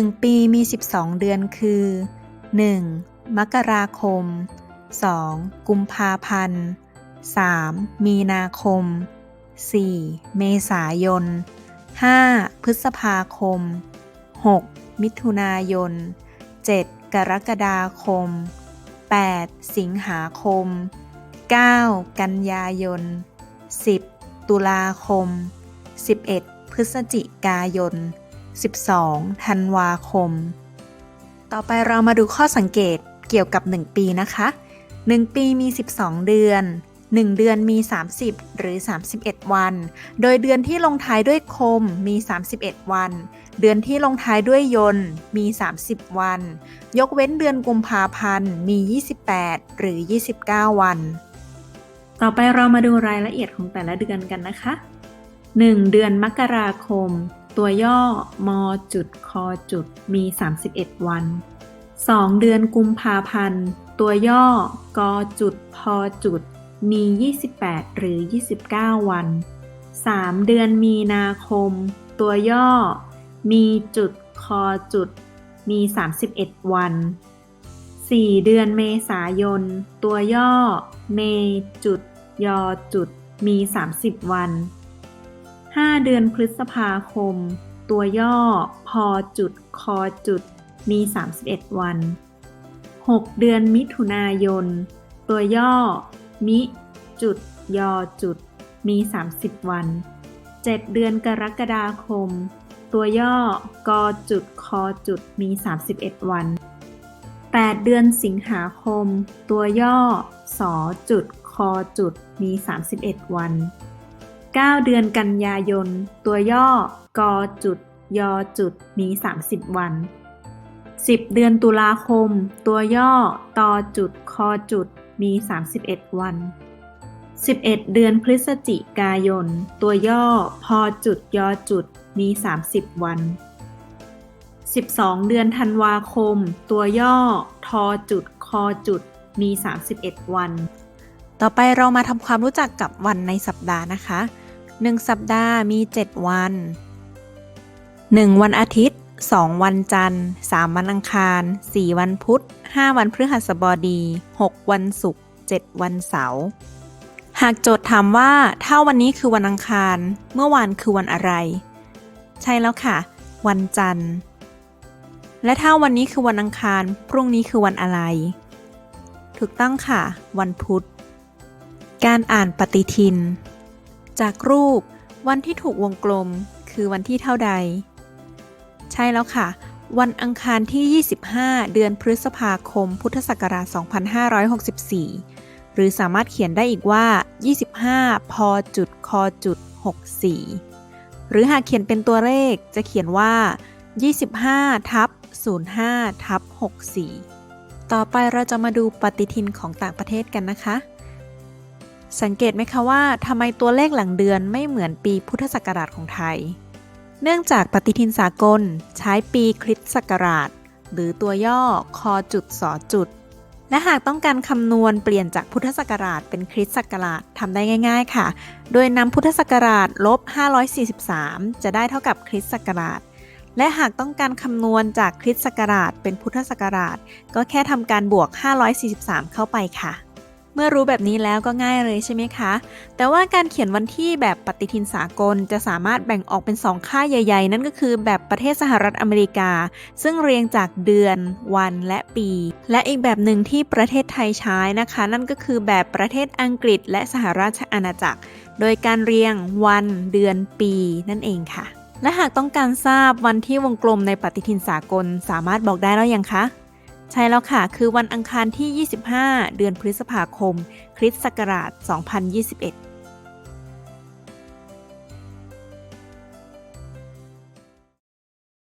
1ปีมี 12 เดือนคือ 1. มกราคม 2. กุมภาพันธ์ 3. มีนาคม 4. เมษายน 5. พฤษภาคม 6. มิถุนายน 7. กรกฎาคม 8. สิงหาคม 9. กันยายน 10. ตุลาคม 11. พฤศจิกายน 12. ธันวาคม ต่อไปเรามาดูข้อสังเกตเกี่ยวกับ 1 ปีนะคะ 1 ปีมี 12 เดือน 1 เดือนมี 30 หรือ 31 วัน โดยเดือนที่ลงท้ายด้วยคมมี 31 วัน เดือนที่ลงท้ายด้วยยนต์มี 30 วัน ยกเว้นเดือนกุมภาพันธ์มี 28 หรือ 29 วัน ต่อไปเรามาดูรายละเอียดของแต่ละเดือนกันนะคะ 1. เดือนมกราคม ตัวย่อมจุดคอจุดมี 31 วัน 2. เดือนกุมภาพันธ์ ตัวย่อกจุดพจุด มี 28 หรือ 29 วัน 3. เดือนมีนาคม ตัวย่อ มีจุดคอจุด มี 31 วัน 4. เดือนเมษายน ตัวย่อ เมจุดยอจุด มี 30 วัน 5 เดือนพฤษภาคม ตัวย่อ พอจุด คอจุด มี 31 วัน 6 เดือนมิถุนายน ตัวย่อ มิ จุด ยอจุด มี 30 วัน 7 เดือนกรกฎาคม ตัวย่อ กอจุด คอจุด มี 31 วัน 8 เดือนสิงหาคม ตัวย่อ สอจุด คอจุด มี 31 วัน 9 เดือนกันยายน ตัวย่อกอจุดยอจุด มี 30 วัน 10 เดือนตุลาคม ตัวย่อ ตอจุด คอจุด มี 31 วัน 11 เดือนพฤศจิกายน ตัวย่อ พอจุดยอจุด มี 30 วัน 12 เดือนธันวาคม ตัวย่อ ทอจุด คอจุด มี 31 วัน ต่อไปเรามาทำความรู้จักกับวันในสัปดาห์นะคะ 1 สัปดาห์มี 7 วัน 1 วันอาทิตย์ 2 วันจันทร์ 3 วันอังคาร 4 วันพุธ 5 วันพฤหัสบดี 6 วันศุกร์ 7 วันเสาร์ หากโจทย์ถามว่าถ้าวันนี้คือวันอังคาร เมื่อวานคือวันอะไร ใช่แล้วค่ะ วันจันทร์ และถ้าวันนี้คือวันอังคาร พรุ่งนี้คือวันอะไร ถูกต้องค่ะ วันพุธการอ่านปฏิทิน จากรูป วันที่ถูกวงกลม คือวันที่เท่าใด ใช่แล้วค่ะ วันอังคารที่ 25 เดือนพฤษภาคม พุทธศักราช 2564 หรือสามารถเขียนได้อีกว่า 25 พอจุดคอจุด64 หรือหากเขียนเป็นตัวเลขจะเขียนว่า 25 ทับ 05 ทับ 64 ต่อไปเราจะมาดูปฏิทินของต่างประเทศกันนะคะ สังเกตไหมคะว่าทำไมตัวเลขหลังเดือนไม่เหมือนปีพุทธศักราชของไทย เนื่องจากปฏิทินสากลใช้ปีคริสต์ศักราช หรือตัวย่อคอจุดสอจุด และหากต้องการคำนวณเปลี่ยนจากพุทธศักราชเป็นคริสต์ศักราชทำได้ง่าย ๆ ค่ะ โดยนำพุทธศักราชลบ 543 จะได้เท่ากับคริสต์ศักราช และหากต้องการคำนวณจากคริสต์ศักราชเป็นพุทธศักราช ก็แค่ทำการบวก 543 เข้าไปค่ะ เมื่อรู้แบบนี้แล้วก็ง่ายเลยใช่ไหมคะ แต่ว่าการเขียนวันที่แบบปฏิทินสากลจะสามารถแบ่งออกเป็น 2 ค่ายใหญ่ ๆ นั่นก็คือแบบประเทศสหรัฐอเมริกา ซึ่งเรียงจากเดือน วันและปี และอีกแบบหนึ่งที่ประเทศไทยใช้นะคะ นั่นก็คือแบบประเทศอังกฤษ และสหราชอาณาจักร โดยการเรียงวันเดือนปี นั่นเองค่ะ และหากต้องการทราบวันที่วงกลมในปฏิทินสากล สามารถบอกได้แล้วยังคะ ใช่แล้วค่ะ คือวันอังคารที่ 25 เดือนพฤษภาคม คริสต์ศักราช 2021